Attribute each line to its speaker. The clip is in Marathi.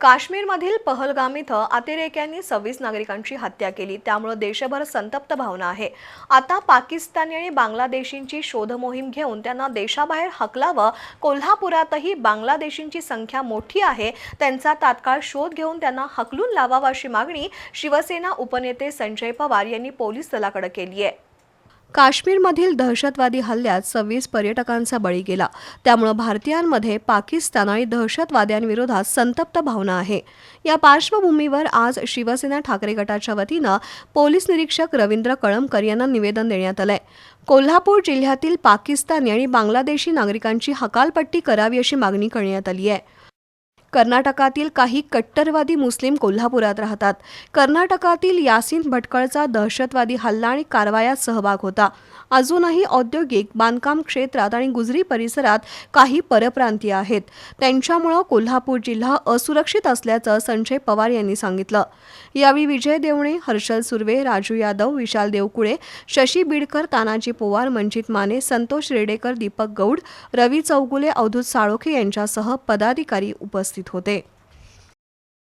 Speaker 1: काश्मीरमधील पहलगाम इथं अतिरेक्यांनी सव्वीस नागरिकांची हत्या केली. त्यामुळे देशभर संतप्त भावना आहे. आता पाकिस्तानी आणि बांगलादेशींची शोधमोहीम घेऊन त्यांना देशाबाहेर हकलावं. कोल्हापुरातही बांगलादेशींची संख्या मोठी आहे. त्यांचा तात्काळ शोध घेऊन त्यांना हकलून लावावा अशी मागणी शिवसेना उपनेते संजय पवार यांनी पोलीस दलाकडे केली आहे काश्मीरमधील दहशतवादी हल्ल्यात सव्वीस पर्यटकांचा बळी गेला. त्यामुळे भारतीयांमध्ये पाकिस्तान आणि दहशतवाद्यांविरोधात संतप्त भावना आहे. या पार्श्वभूमीवर आज शिवसेना ठाकरे गटाच्या वतीनं पोलीस निरीक्षक रवींद्र कळमकर यांना निवेदन देण्यात आलंय. कोल्हापूर जिल्ह्यातील पाकिस्तानी आणि बांगलादेशी नागरिकांची हकालपट्टी करावी अशी मागणी करण्यात आली आहे. कर्नाटकातील काही कट्टरवादी मुस्लिम कोल्हापुरात राहतात. कर्नाटकातील यासीन भटकळचा दहशतवादी हल्ला आणि कारवायात सहभाग होता. अजूनही औद्योगिक बांधकाम क्षेत्रात आणि गुजरी परिसरात काही परप्रांतीय आहेत. त्यांच्यामुळं कोल्हापूर जिल्हा असुरक्षित असल्याचं संजय पवार यांनी सांगितलं. यावेळी विजय देवणे हर्षल सुर्वे राजू यादव विशाल देवकुळे शशी बीडकर तानाजी पोवार मंजित माने संतोष रेडेकर दीपक गौड रवी चौगुले अवधूत साळोखे यांच्यासह पदाधिकारी उपस्थित उपस्थित होते.